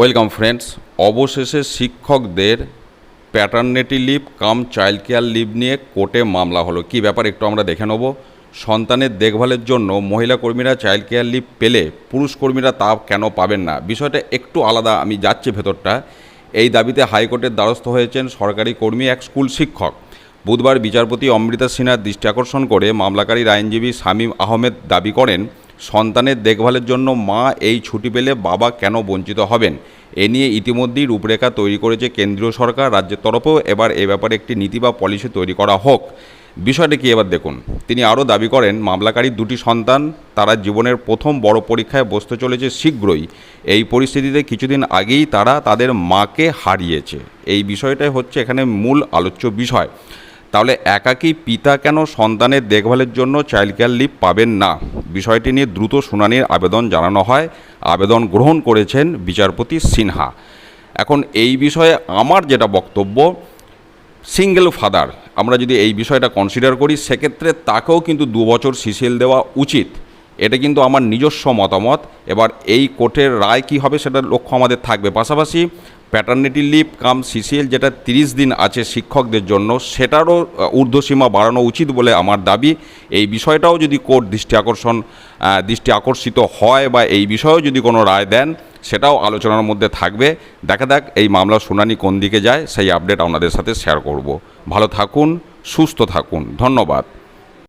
Welcome friends, অবশেষে শিক্ষকদের paternity leave cum child care leave নিয়ে কোর্টে মামলা হলো। কি ব্যাপার একটু আমরা দেখে নেব। সন্তানের দেখভালের জন্য মহিলা কর্মীরা চাইল্ড কেয়ার লিভ পেলে পুরুষ কর্মীরা তা কেন পাবেন না? বিষয়টা একটু আলাদা, আমি যাচ্ছি ভেতরটা। এই দাবিতে হাইকোর্টের দ্বারস্থ হয়েছেন সরকারি কর্মী এক স্কুল শিক্ষক। বুধবার বিচারপতি অমৃতা সিনহার দৃষ্টি আকর্ষণ করে মামলাকারীর আইনজীবী শামীম আহমেদ দাবি করেন সন্তানের দেখভালের জন্য মা এই ছুটি পেলে বাবা কেন বঞ্চিত হবেন? এ নিয়ে ইতিমধ্যেই রূপরেখা তৈরি করেছে কেন্দ্রীয় সরকার, রাজ্যের তরফেও এবার এ ব্যাপারে একটি নীতি বা পলিসি তৈরি করা হোক। বিষয়টি কি এবার দেখুন। তিনি আরও দাবি করেন, মামলাকারী দুটি সন্তান তারা জীবনের প্রথম বড় পরীক্ষায় বসতে চলেছে শীঘ্রই। এই পরিস্থিতিতে কিছুদিন আগেই তারা তাদের মাকে হারিয়েছে। এই বিষয়টাই হচ্ছে এখানে মূল আলোচ্য বিষয়। তাহলে একাকী পিতা কেন সন্তানের দেখভালের জন্য চাইল্ড কেয়ার লিভ পাবেন না? বিষয়টি নিয়ে দ্রুত শুনানির আবেদন জানানো হয়। আবেদন গ্রহণ করেছেন বিচারপতি সিনহা। এখন এই বিষয়ে আমার যেটা বক্তব্য সিঙ্গেল ফাদার আমরা যদি এই বিষয়টা কনসিডার করি, সেক্ষেত্রে তাকেও কিন্তু দু বছর সিসিএল দেওয়া উচিত। এটা কিন্তু আমার নিজস্ব মতামত। এবার এই কোর্টের রায় কী হবে সেটার লক্ষ্য আমাদের থাকবে। পাশাপাশি প্যাটার্নিটি লিভ কাম সিসিএল যেটা তিরিশ দিন আছে শিক্ষকদের জন্য, সেটারও ঊর্ধ্বসীমা বাড়ানো উচিত বলে আমার দাবি। এই বিষয়টাও যদি কোর্ট দৃষ্টি আকর্ষণ দৃষ্টি আকর্ষিত হয় বা এই বিষয়েও যদি কোনো রায় দেন, সেটাও আলোচনার মধ্যে থাকবে। দেখা যাক এই মামলার শুনানি কোন দিকে যায়, সেই আপডেট আপনাদের সাথে শেয়ার করব। ভালো থাকুন, সুস্থ থাকুন। ধন্যবাদ।